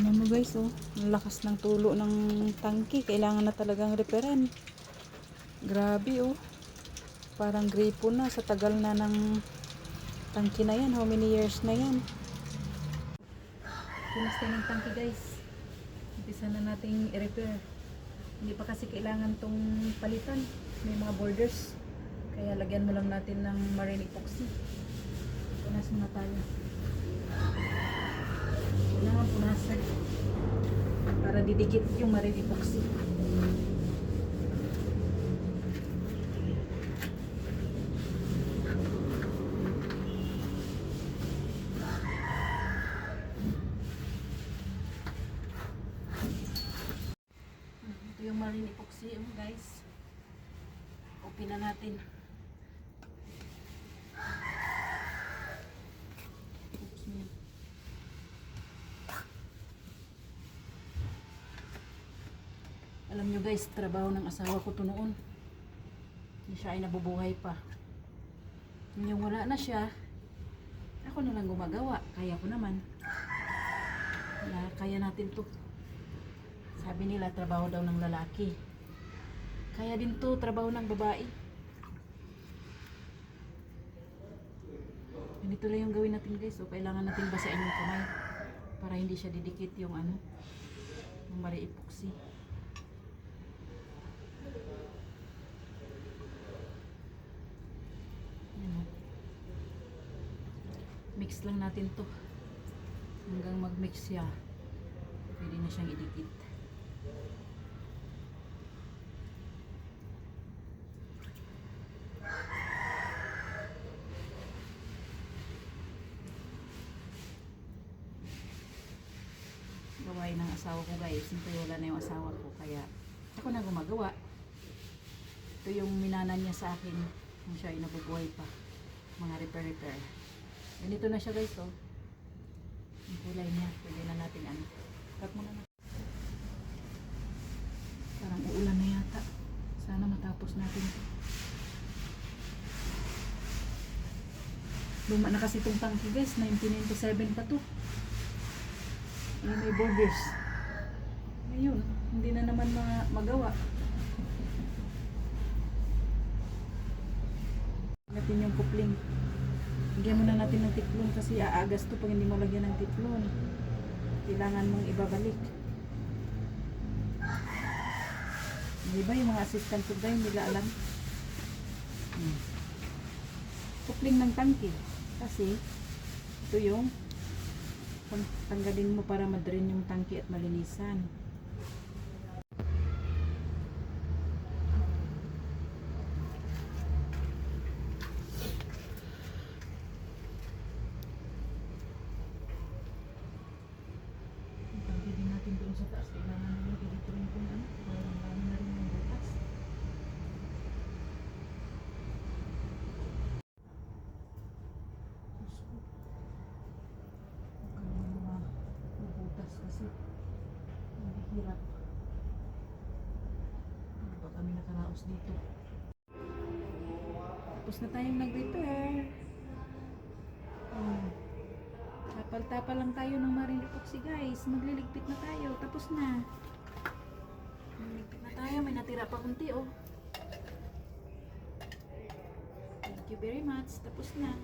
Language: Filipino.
Tingnan mo guys, oh. Ang lakas ng tulo ng tangki. Kailangan na talagang reparan. Grabe, oh. Parang gripo na sa tagal na ng tangki na yan. How many years na yan? Kumusta ng tangki guys? Umpisa na nating i-repair. Hindi pa kasi kailangan tong palitan. May mga borders. Kaya lagyan mo lang natin ng marine epoxy. Punas muna tayo. Kailangan punasan. Para didikit yung marine epoxy. Yung marine epoxy, um, guys. Open na natin. Alam nyo guys, trabaho ng asawa ko to noon. Hindi siya ay nabubuhay pa. Yung wala na siya, ako na lang gumagawa. Kaya ko naman. Kaya, kaya natin to. Sabi nila, trabaho daw ng lalaki. Kaya din to, trabaho ng babae. Ganito lang yung gawin natin guys. So, kailangan natin basain yung kamay. Para hindi siya didikit yung ano, yung mari epoxy. Mix lang natin to. Hanggang mag-mix siya. Pwede na siyang idikit. gawain ng asawa ko guys. Siyempre wala na yung asawa ko. Kaya ako na gumagawa. Ito yung minana niya sa akin. Kung siya ay nabubuhay pa. Mga repair-repair. Ganito na siya guys. Oh. Yung kulay niya. Pwede na natin ano. Cut muna na. Parang uulan na yata. Sana matapos natin. Luma na kasi itong tangki guys. 1997 pa to. Ay, may borders. Ngayon, hindi na naman ma- magawa. Kupling. Lagyan muna natin ng tiplon kasi aagas to pag hindi mo lagyan ng tiplon. Kailangan mong ibabalik. Di ba yung mga assistant ko dahil nila alam? Hmm. Kupling ng tangke. Kasi, ito yung tanggalin mo para madrin yung tangki at malinisan. Ang tangki din natin doon sa taas. Kailangan naman dito rin kung ano. Para marami na rin yung butas. Diyos ko. Huwag ka naman ma- mabutas kasi mahihirap. Hindi pa nakaraos dito. Tapos na tayong nag-repair. Oh. Tapal-tapal lang tayo ng marine epoxy guys. Magliligpit na tayo. Tapos na. Magliligpit na tayo. May natira pa kunti oh. Thank you very much. Tapos na.